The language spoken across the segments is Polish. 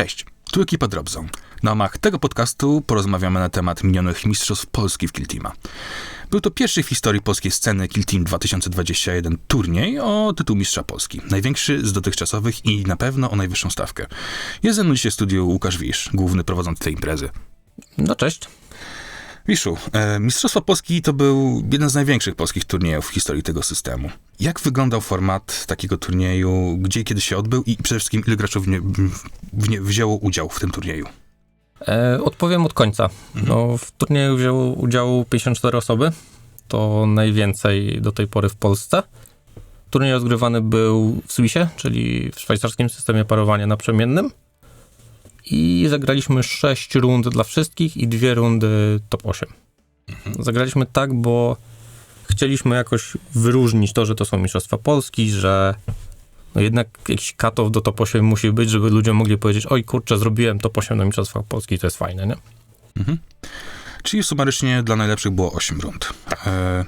Cześć, tu ekipa Dropzone. Na ramach tego podcastu porozmawiamy na temat minionych Mistrzostw Polski w Kiltima. Był to pierwszy w historii polskiej sceny Kill Team 2021 turniej o tytuł Mistrza Polski. Największy z dotychczasowych i na pewno o najwyższą stawkę. Jest ze mną dzisiaj w studiu Łukasz Wisz, główny prowadzący tej imprezy. No cześć. Wiszu, e, Mistrzostwa Polski to był jeden z największych polskich turniejów w historii tego systemu. Jak wyglądał format takiego turnieju, gdzie i kiedy się odbył i przede wszystkim ile graczów w nie, w nie wzięło udział w tym turnieju? E, odpowiem od końca. Mhm. No, w turnieju wzięło udział 54 osoby. To najwięcej do tej pory w Polsce. Turniej rozgrywany był w Swissie, czyli w szwajcarskim systemie parowania naprzemiennym. I zagraliśmy 6 rund dla wszystkich i dwie rundy top 8. Mhm. Zagraliśmy tak, bo chcieliśmy jakoś wyróżnić to, że to są Mistrzostwa Polski, że no jednak jakiś cut-off do top 8 musi być, żeby ludzie mogli powiedzieć, oj kurczę, zrobiłem top 8 na Mistrzostwach Polski, to jest fajne, nie? Mhm. Czyli sumarycznie dla najlepszych było 8 rund. E,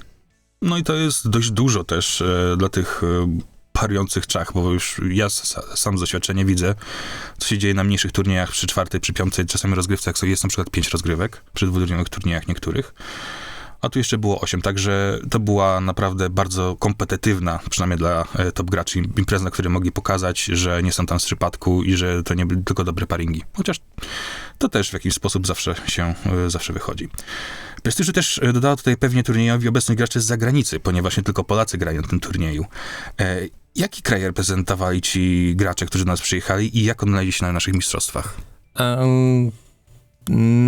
no i to jest dość dużo też e, dla tych e, parujących czach, bo już ja sam z doświadczenia widzę, co się dzieje na mniejszych turniejach przy czwartej, przy piątej, czasami rozgrywce, jak jest na przykład pięć rozgrywek, przy dwudniowych turniejach niektórych. A tu jeszcze było 8, także to była naprawdę bardzo kompetytywna, przynajmniej dla e, top graczy, impreza, na której mogli pokazać, że nie są tam z przypadku i że to nie były tylko dobre paringi. Chociaż to też w jakiś sposób zawsze się, e, zawsze wychodzi. Prestiżu też e, dodała tutaj pewnie turniejowi obecnych graczy z zagranicy, ponieważ nie tylko Polacy grają na tym turnieju. Jaki kraj reprezentowali ci gracze, którzy do nas przyjechali i jak odnaleźli się na naszych mistrzostwach? Em,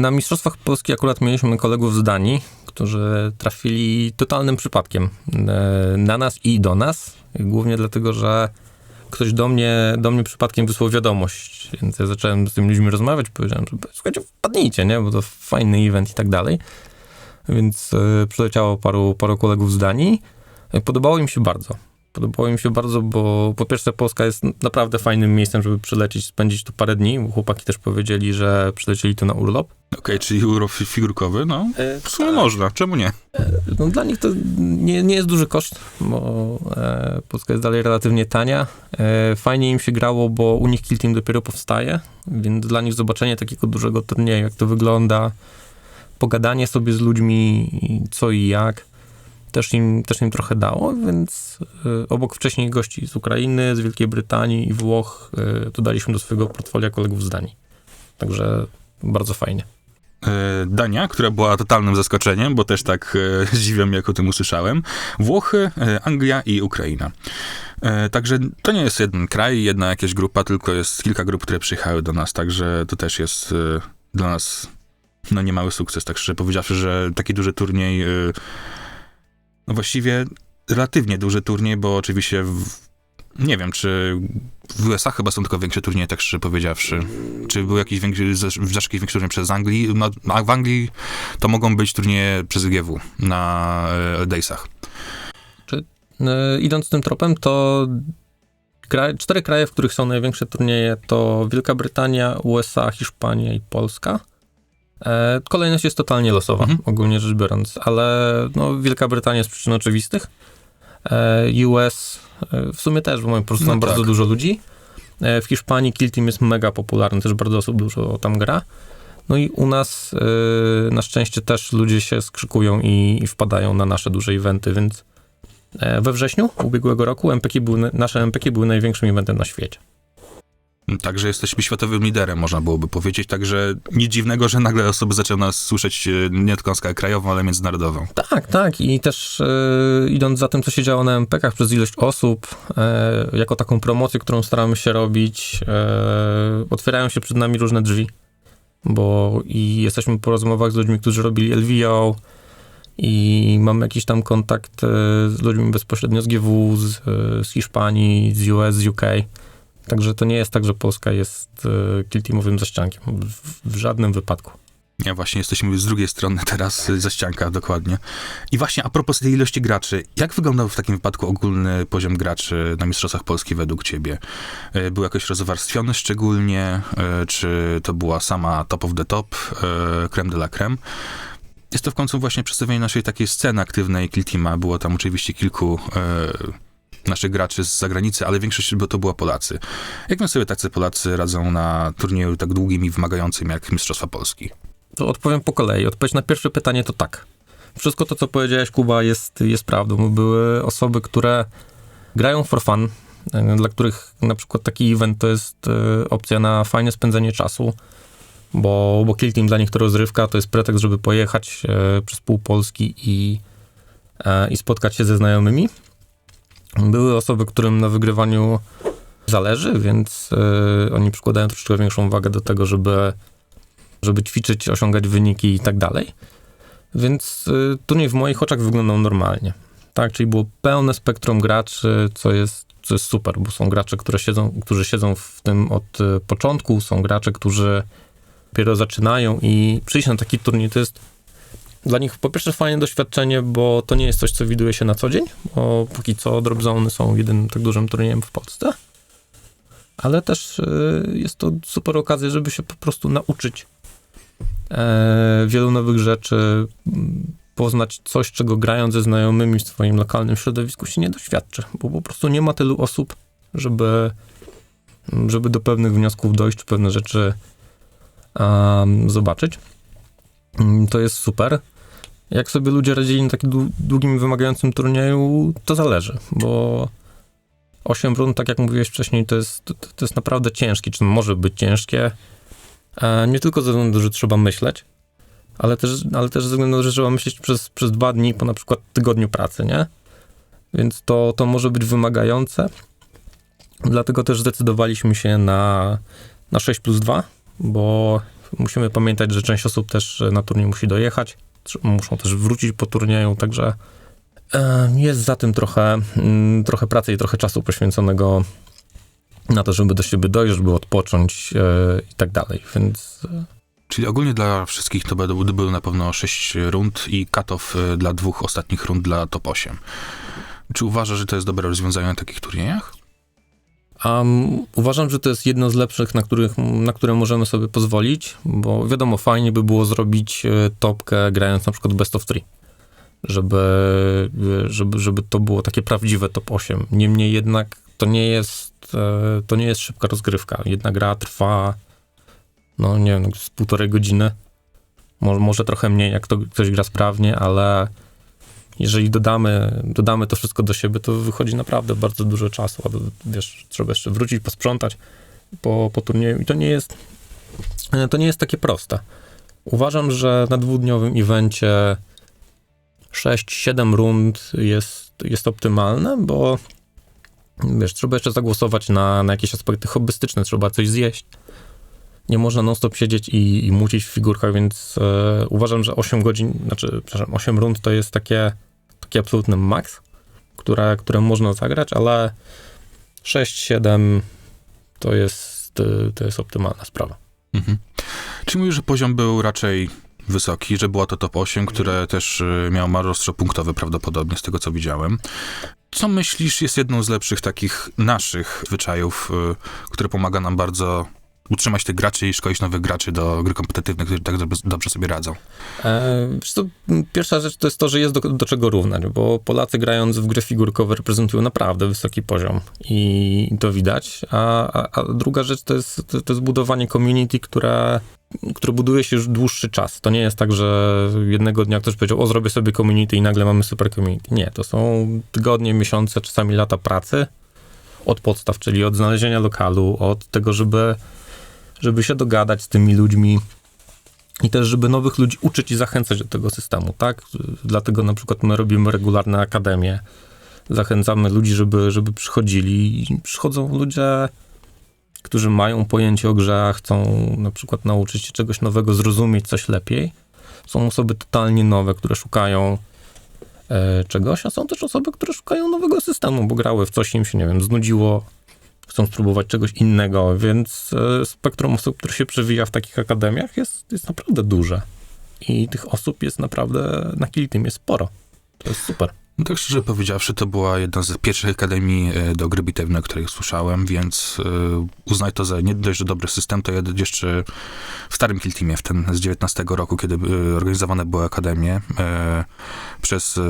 Na Mistrzostwach Polski akurat mieliśmy kolegów z Danii, którzy trafili totalnym przypadkiem e, na nas i do nas. Głównie dlatego, że ktoś do mnie, do mnie przypadkiem wysłał wiadomość, więc ja zacząłem z tymi ludźmi rozmawiać, powiedziałem, że słuchajcie, wpadnijcie, nie, bo to fajny event i tak dalej. Więc e, przyleciało paru, paru kolegów z Danii. E, Podobało im się bardzo. Podobało im się bardzo, bo po pierwsze Polska jest naprawdę fajnym miejscem, żeby przylecieć, spędzić tu parę dni. Chłopaki też powiedzieli, że przylecieli tu na urlop. Okej, czyli urlop figurkowy, no w sumie można, czemu nie? No, dla nich to nie, nie jest duży koszt, bo e, Polska jest dalej relatywnie tania. E, fajnie im się grało, bo u nich Kill Team dopiero powstaje, więc dla nich zobaczenie takiego dużego turnieju, jak to wygląda, pogadanie sobie z ludźmi, co i jak, też im, też im trochę dało, więc e, obok wcześniej gości z Ukrainy, z Wielkiej Brytanii i Włoch, dodaliśmy do swojego portfolio kolegów z Danii. Także bardzo fajnie. E, Dania, która była totalnym zaskoczeniem, bo też tak e, zdziwiam, jak o tym usłyszałem. Włochy, e, Anglia i Ukraina. Także to nie jest jeden kraj, jedna jakaś grupa, tylko jest kilka grup, które przyjechały do nas, także to też jest dla nas no niemały sukces, tak szczerze powiedziawszy, że taki duży turniej, no właściwie relatywnie duży turniej, bo oczywiście w, nie wiem, czy w USA chyba są tylko większe turnieje, tak szczerze powiedziawszy. Czy był jakiś większy, zawsze jakiś większy turniej przez Anglii? No, a w Anglii to mogą być turnieje przez GW na e, Daysach. E, idąc tym tropem, to kraj, cztery kraje, w których są największe turnieje, to Wielka Brytania, USA, Hiszpania i Polska. E, kolejność jest totalnie losowa, Mhm. ogólnie rzecz biorąc, ale no, Wielka Brytania z przyczyn oczywistych. E, US e, w sumie też, bo mamy po prostu No tam tak. bardzo dużo ludzi. W Hiszpanii Kill Team jest mega popularny, też bardzo osób dużo tam gra. No i u nas na szczęście też ludzie się skrzykują i, i wpadają na nasze duże eventy, więc We wrześniu ubiegłego roku MPK były, nasze MPK były największym eventem na świecie. Także jesteśmy światowym liderem, można byłoby powiedzieć. Także nic dziwnego, że nagle osoby zaczęły nas słyszeć e, nie tylko skalę krajową, ale międzynarodową. Tak, tak. I też e, idąc za tym, co się działo na MPK przez ilość osób, e, jako taką promocję, którą staramy się robić, otwierają się przed nami różne drzwi. Bo i jesteśmy po rozmowach z ludźmi, którzy robili LVO i mamy jakiś tam kontakt z ludźmi bezpośrednio z GW, z, z Hiszpanii, z US, z UK. Także to nie jest tak, że Polska jest e, kilteamowym zaściankiem. W, w żadnym wypadku. Ja właśnie jesteśmy z drugiej strony teraz, y, za ścianka dokładnie. I właśnie a propos tej ilości graczy, jak wyglądał w takim wypadku ogólny poziom graczy na Mistrzostwach Polski według ciebie? Y, Był jakoś rozwarstwiony szczególnie, czy to była sama top of the top, creme de la creme? Jest to w końcu właśnie przedstawienie naszej takiej sceny aktywnej Kill Teama. Było tam oczywiście kilku naszych graczy z zagranicy, ale większość by to była Polacy. Jak my sobie tacy Polacy radzą na turnieju tak długim i wymagającym jak Mistrzostwa Polski? To odpowiem po kolei. Odpowiedź na pierwsze pytanie to tak. Wszystko to, co powiedziałeś, Kuba, jest, jest prawdą. Były osoby, które grają for fun, e, dla których na przykład taki event to jest e, opcja na fajne spędzenie czasu, bo, bo Kill Team dla nich to rozrywka, to jest pretekst, żeby pojechać e, przez pół Polski i, i spotkać się ze znajomymi. Były osoby, którym na wygrywaniu zależy, więc e, oni przykładają troszeczkę większą wagę do tego, żeby żeby ćwiczyć, osiągać wyniki i tak dalej. Więc y, turniej w moich oczach wyglądał normalnie. Tak, czyli było pełne spektrum graczy, co jest, co jest super, bo są gracze, które siedzą, którzy siedzą w tym od y, początku, są gracze, którzy dopiero zaczynają i przyjść na taki turniej to jest dla nich po pierwsze fajne doświadczenie, bo to nie jest coś, co widuje się na co dzień, bo póki co Drop Zone są jedynym tak dużym turniejem w Polsce. Ale też y, jest to super okazja, żeby się po prostu nauczyć e, wielu nowych rzeczy, m, poznać coś, czego grając ze znajomymi w swoim lokalnym środowisku się nie doświadczy, bo po prostu nie ma tylu osób, żeby, żeby do pewnych wniosków dojść, czy pewne rzeczy em, zobaczyć. Mm, To jest super. Jak sobie ludzie radzili na takim dłu- długim, wymagającym turnieju, to zależy, bo 8 rund, tak jak mówiłeś wcześniej, to jest, to, to jest naprawdę ciężkie, czy może być ciężkie. E, nie tylko ze względu, że trzeba myśleć, ale też, ale też ze względu, że trzeba myśleć przez, przez dwa dni po na przykład tygodniu pracy, nie? Więc to, to może być wymagające. Dlatego też zdecydowaliśmy się na, na 6 plus 2, bo musimy pamiętać, że część osób też na turniej musi dojechać, muszą też wrócić po turnieju, także e, jest za tym trochę, mm, trochę pracy i trochę czasu poświęconego na to, żeby do siebie dojść, żeby odpocząć e, i tak dalej, więc e, Czyli ogólnie dla wszystkich to będą, były na pewno 6 rund i cut-off dla dwóch ostatnich rund dla top 8. Czy uważasz, że to jest dobre rozwiązanie na takich turniejach? Um, uważam, że to jest jedno z lepszych, na, których, na które możemy sobie pozwolić, bo wiadomo, fajnie by było zrobić e, topkę grając na przykład best of three, żeby, e, żeby, żeby to było takie prawdziwe top 8. Niemniej jednak to nie jest, e, to nie jest szybka rozgrywka. Jedna gra trwa, no nie wiem, z półtorej godziny. Może, może trochę mniej, jak to ktoś gra sprawnie, ale jeżeli dodamy, dodamy to wszystko do siebie, to wychodzi naprawdę bardzo dużo czasu, a wiesz, trzeba jeszcze wrócić, posprzątać po, po turnieju i to nie jest, to nie jest takie proste. Uważam, że na dwudniowym evencie 6-7 rund jest, jest optymalne, bo wiesz, trzeba jeszcze zagłosować na, na jakieś aspekty hobbystyczne, trzeba coś zjeść. Nie można non-stop siedzieć i, i mucić w figurkach, więc e, uważam, że 8 godzin, znaczy, przepraszam, 8 rund to jest takie, taki absolutny maks, które, które można zagrać, ale 6-7 to jest, e, to jest optymalna sprawa. Mhm. Czyli mówisz, że poziom był raczej wysoki, że była to top 8, które też y, miało marostwo punktowe prawdopodobnie, z tego co widziałem. Co myślisz jest jedną z lepszych takich naszych zwyczajów, które pomaga nam bardzo utrzymać tych graczy i szkolić nowych graczy do gry kompetytywnych, którzy tak dobrze, sobie radzą? E, m, pierwsza rzecz to jest to, że jest do, do czego równać, bo Polacy grając w gry figurkowe reprezentują naprawdę wysoki poziom i, to widać, a, a, a druga rzecz to jest, to, to jest budowanie community, które, które buduje się już dłuższy czas. To nie jest tak, że jednego dnia ktoś powiedział, o zrobię sobie community i nagle mamy super community. Nie, to są tygodnie, miesiące, czasami lata pracy od podstaw, czyli od znalezienia lokalu, od tego, żeby żeby się dogadać z tymi ludźmi i też, żeby nowych ludzi uczyć i zachęcać do tego systemu, tak? Dlatego na przykład my robimy regularne akademie, zachęcamy ludzi, żeby, żeby przychodzili i przychodzą ludzie, którzy mają pojęcie o grze, chcą na przykład nauczyć się czegoś nowego, zrozumieć coś lepiej. Są osoby totalnie nowe, które szukają e, czegoś, a są też osoby, które szukają nowego systemu, bo grały w coś im się, nie wiem, znudziło, chcą spróbować czegoś innego, więc e, spektrum osób, które się przewija w takich akademiach jest, jest naprawdę duże. I tych osób jest naprawdę na Kill Team jest sporo. To jest super. No tak szczerze powiedziawszy, to była jedna z pierwszych akademii e, do gry bitewnej, o której słyszałem, więc e, uznaj to za nie dość że dobry system, to jeszcze w starym Kill Teamie, w ten z 19 roku, kiedy organizowane były akademie przez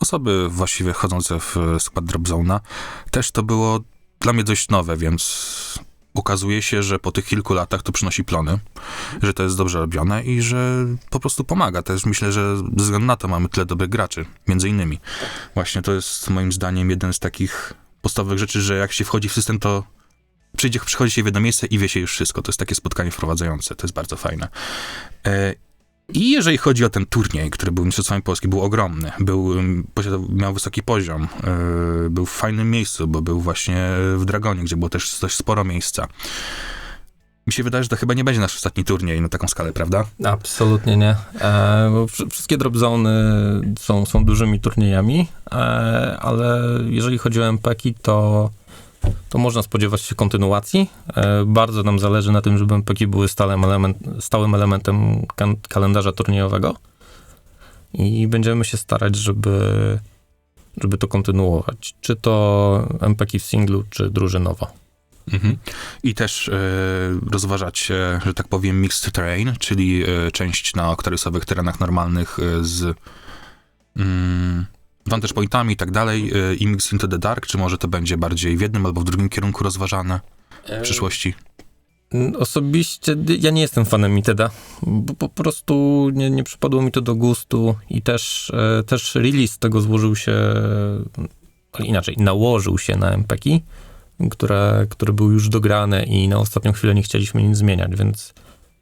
osoby właściwie chodzące w skład Drop Zone'a, też to było dla mnie dość nowe, więc okazuje się, że po tych kilku latach to przynosi plony, że to jest dobrze robione i że po prostu pomaga. Też myślę, że ze względu na to mamy tyle dobrych graczy, między innymi. Właśnie to jest moim zdaniem jeden z takich podstawowych rzeczy, że jak się wchodzi w system, to przyjdzie, przychodzi się w jedno miejsce i wie się już wszystko. To jest takie spotkanie wprowadzające, to jest bardzo fajne. E, I jeżeli chodzi o ten turniej, który był Mistrzostwami Polski, był ogromny, był, posiadał, miał wysoki poziom, yy, był w fajnym miejscu, bo był właśnie w Dragonie, gdzie było też dość sporo miejsca. Mi się wydaje, że to chyba nie będzie nasz ostatni turniej na taką skalę, prawda? Absolutnie nie. E, wszystkie drop zony są, są dużymi turniejami, e, ale jeżeli chodzi o MPki, to, to można spodziewać się kontynuacji. E, bardzo nam zależy na tym, żeby MPki były stałym, element, stałym elementem kalendarza turniejowego i będziemy się starać, żeby, żeby to kontynuować. Czy to MPki w singlu, czy drużynowo. Mhm. I też e, rozważacie, że tak powiem, mixed terrain, czyli e, część na oktarysowych terenach normalnych e, z mm, vantage pointami i tak dalej e, i mix into the dark, czy może to będzie bardziej w jednym albo w drugim kierunku rozważane w przyszłości? Mm, Osobiście ja nie jestem fanem Miteda, bo po prostu nie, nie przypadło mi to do gustu i też, e, też release tego złożył się, ale inaczej, nałożył się na MPki, które, które były już dograne i na ostatnią chwilę nie chcieliśmy nic zmieniać, więc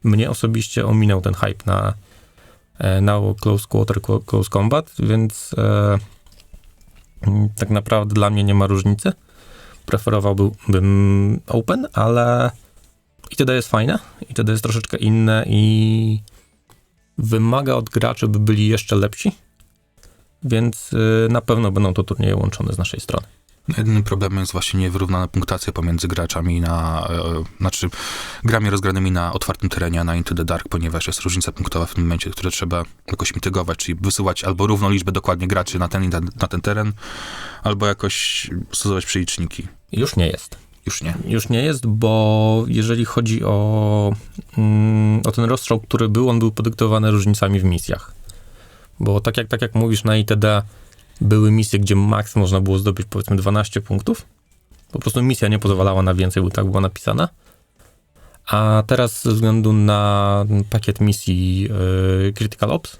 mnie osobiście ominął ten hype na, e, na Close Quarter, Clo- Close Combat, więc e, tak naprawdę dla mnie nie ma różnicy. Preferowałbym Open, ale i wtedy jest fajne, i wtedy jest troszeczkę inne i wymaga od graczy, by byli jeszcze lepsi, więc y, na pewno będą to turnieje łączone z naszej strony. Jedynym problemem jest właśnie niewyrównana punktacja pomiędzy graczami na, e, znaczy grami rozgranymi na otwartym terenie, a na Into the Dark, ponieważ jest różnica punktowa w tym momencie, które trzeba jakoś mitygować, czyli wysyłać albo równą liczbę dokładnie graczy na ten, na, na ten teren, albo jakoś stosować przeliczniki. Już nie jest. Już nie. Już nie jest, bo jeżeli chodzi o, mm, o ten rozstrzał, który był, on był podyktowany różnicami w misjach. Bo tak jak, tak jak mówisz, na ITD były misje, gdzie maks można było zdobyć powiedzmy 12 punktów. Po prostu misja nie pozwalała na więcej, bo tak była napisana. A teraz ze względu na pakiet misji yy, Critical Ops,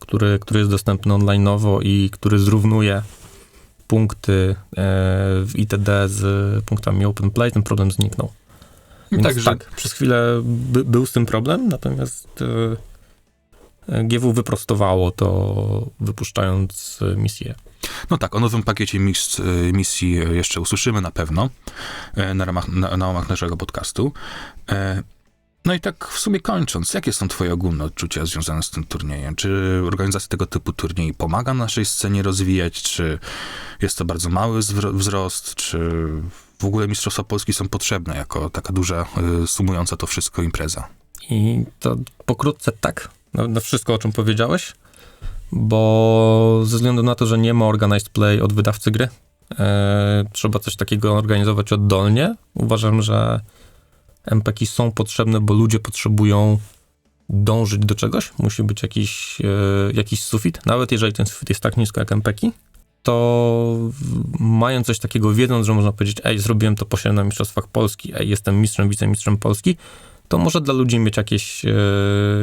który, który jest dostępny online'owo i który zrównuje punkty e, w ITD z punktami Open Play, ten problem zniknął. Więc Także- tak, przez chwilę by, był z tym problem, natomiast e, GW wyprostowało to, wypuszczając e, misję. No tak, o nowym pakiecie mis, y, misji y, jeszcze usłyszymy na pewno na ramach, na, na ramach naszego podcastu. E, No i tak w sumie kończąc, jakie są twoje ogólne odczucia związane z tym turniejem? Czy organizacja tego typu turniej pomaga naszej scenie rozwijać? Czy jest to bardzo mały wzrost? Czy w ogóle Mistrzostwa Polski są potrzebne jako taka duża, sumująca to wszystko impreza? I to pokrótce tak, na, na wszystko, o czym powiedziałeś, bo ze względu na to, że nie ma organized play od wydawcy gry, e, trzeba coś takiego organizować oddolnie. Uważam, że MPki są potrzebne, bo ludzie potrzebują dążyć do czegoś. Musi być jakiś, e, jakiś sufit, nawet jeżeli ten sufit jest tak nisko jak MPki, to mając coś takiego, wiedząc, że można powiedzieć, ej, zrobiłem to posiadam na Mistrzostwach Polski, ej, jestem mistrzem, wicemistrzem Polski, to może dla ludzi mieć jakieś, e,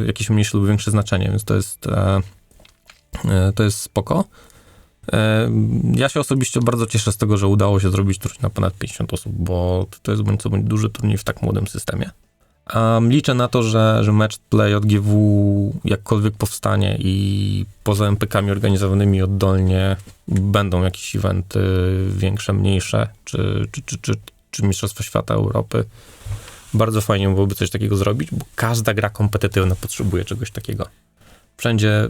jakieś mniejsze lub większe znaczenie, więc to jest, e, e, to jest spoko. Ja się osobiście bardzo cieszę z tego, że udało się zrobić turniej na ponad 50 osób, bo to jest bądź co bądź duży turniej w tak młodym systemie. Um, liczę na to, że, że match play od GW jakkolwiek powstanie i poza MPK-ami organizowanymi oddolnie będą jakieś eventy większe, mniejsze, czy, czy, czy, czy, czy Mistrzostwa Świata Europy. Bardzo fajnie byłoby coś takiego zrobić, bo każda gra kompetytywna potrzebuje czegoś takiego. Wszędzie,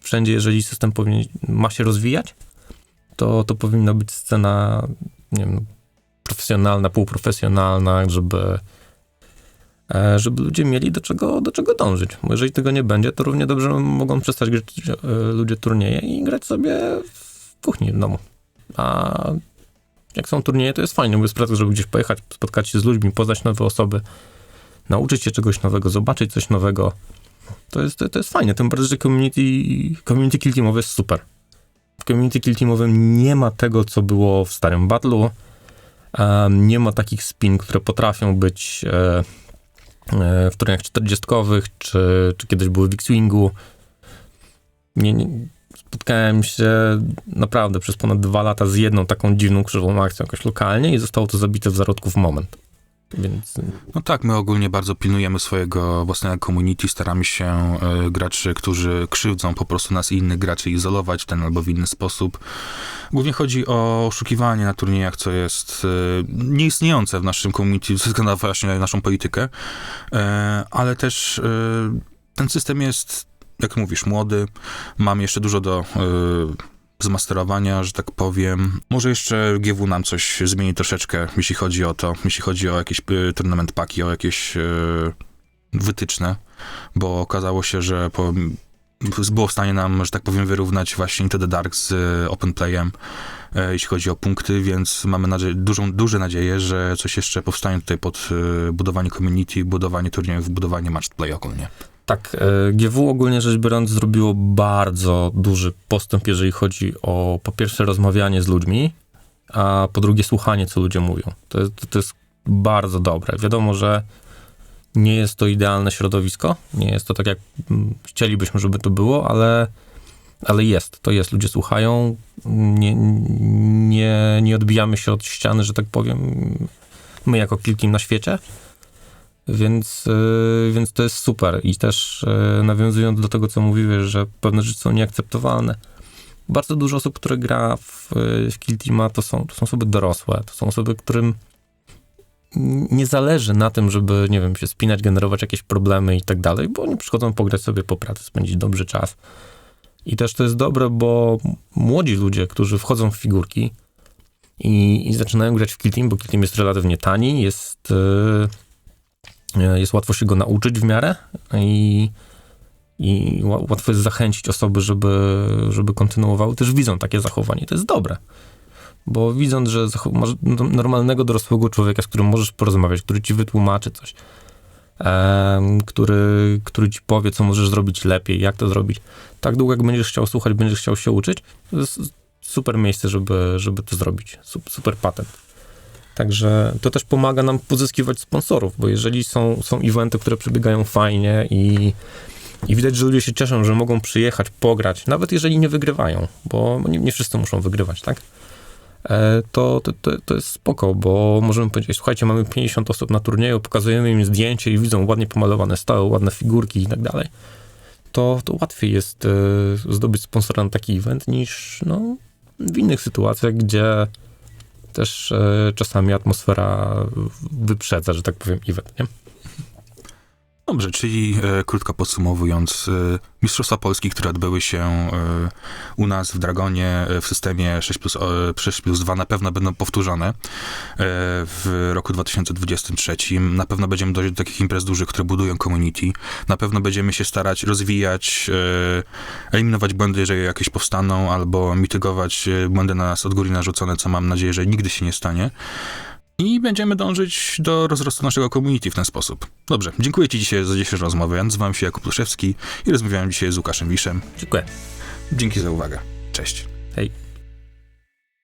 wszędzie jeżeli system powinien, ma się rozwijać, to, to powinna być scena, nie wiem, profesjonalna, półprofesjonalna, żeby, e, żeby ludzie mieli do czego, do czego dążyć. Bo jeżeli tego nie będzie, to równie dobrze mogą przestać grać e, ludzie turnieje i grać sobie w kuchni w domu. A jak są turnieje, to jest fajnie, bo jest pretekst, żeby gdzieś pojechać, spotkać się z ludźmi, poznać nowe osoby, nauczyć się czegoś nowego, zobaczyć coś nowego. To jest, to, to jest fajnie, tym bardziej, że community, community kill teamowe jest super. W community kill teamowym nie ma tego, co było w starym battlu. Um, nie ma takich spin, które potrafią być e, e, w turniejach 40 czy, czy kiedyś były w X-Wingu. Nie, nie, spotkałem się naprawdę przez ponad dwa lata z jedną taką dziwną krzywą akcją jakoś lokalnie i zostało to zabite w zarodku w moment. Więc No tak, my ogólnie bardzo pilnujemy swojego własnego community, staramy się e, graczy, którzy krzywdzą po prostu nas i innych graczy izolować w ten albo w inny sposób. Głównie chodzi o oszukiwanie na turniejach, co jest e, nieistniejące w naszym community, ze względu na właśnie naszą politykę, e, ale też e, ten system jest, jak mówisz, młody, mam jeszcze dużo do e, zmasterowania, że tak powiem. Może jeszcze GW nam coś zmieni troszeczkę, jeśli chodzi o to, jeśli chodzi o jakieś y, tournament paki, o jakieś y, wytyczne, bo okazało się, że po, było w stanie nam, że tak powiem, wyrównać właśnie Into the Dark z y, Open Playem, y, jeśli chodzi o punkty, więc mamy nadzie- dużą, duże nadzieję, że coś jeszcze powstanie tutaj pod y, budowanie community, budowanie turniejów, budowanie match play ogólnie. Tak, e, GW ogólnie rzecz biorąc zrobiło bardzo duży postęp, jeżeli chodzi o po pierwsze rozmawianie z ludźmi, a po drugie słuchanie, co ludzie mówią. To jest, to jest bardzo dobre. Wiadomo, że nie jest to idealne środowisko, nie jest to tak, jak mm, chcielibyśmy, żeby to było, ale, ale jest, to jest. Ludzie słuchają, nie, nie, nie odbijamy się od ściany, że tak powiem, my jako Kill Team na świecie, więc, yy, więc to jest super. I też yy, nawiązując do tego, co mówiłeś, że pewne rzeczy są nieakceptowalne. Bardzo dużo osób, które gra w, yy, w Kill Teama, to są, to są osoby dorosłe. To są osoby, którym nie zależy na tym, żeby, nie wiem, się spinać, generować jakieś problemy i tak dalej, bo oni przychodzą pograć sobie po pracy, spędzić dobry czas. I też to jest dobre, bo młodzi ludzie, którzy wchodzą w figurki i, i zaczynają grać w Kill Team, bo Kill Team jest relatywnie tani, jest, yy, jest łatwo się go nauczyć w miarę i, i ła- łatwo jest zachęcić osoby, żeby, żeby kontynuowały. Też widzą takie zachowanie. To jest dobre. Bo widząc, że masz no- normalnego, dorosłego człowieka, z którym możesz porozmawiać, który ci wytłumaczy coś, em, który, który ci powie, co możesz zrobić lepiej, jak to zrobić. Tak długo, jak będziesz chciał słuchać, będziesz chciał się uczyć, to jest super miejsce, żeby, żeby to zrobić. Sup- Super patent. Także to też pomaga nam pozyskiwać sponsorów, bo jeżeli są, są eventy, które przebiegają fajnie i, i widać, że ludzie się cieszą, że mogą przyjechać, pograć, nawet jeżeli nie wygrywają, bo nie, nie wszyscy muszą wygrywać, tak? E, To, to, to, to jest spoko, bo możemy powiedzieć, słuchajcie, mamy 50 osób na turnieju, pokazujemy im zdjęcie i widzą ładnie pomalowane stoły, ładne figurki i tak dalej. To, to łatwiej jest e, zdobyć sponsora na taki event niż no, w innych sytuacjach, gdzie też e, czasami atmosfera wyprzedza, że tak powiem, event, nie? Dobrze, czyli e, krótko podsumowując, e, Mistrzostwa Polski, które odbyły się e, u nas w Dragonie e, w systemie 6 plus, e, 6 plus 2 na pewno będą powtórzone e, w roku 2023. Na pewno będziemy dojść do takich imprez dużych, które budują community. Na pewno będziemy się starać rozwijać, e, eliminować błędy, jeżeli jakieś powstaną, albo mitygować e, błędy na nas od góry narzucone, co mam nadzieję, że nigdy się nie stanie. I będziemy dążyć do rozrostu naszego community w ten sposób. Dobrze, dziękuję Ci dzisiaj za dzisiejszą rozmowę. Ja nazywam się Jakub Luszewski i rozmawiałem dzisiaj z Łukaszem Wiszem. Dziękuję. Dzięki za uwagę. Cześć. Hej.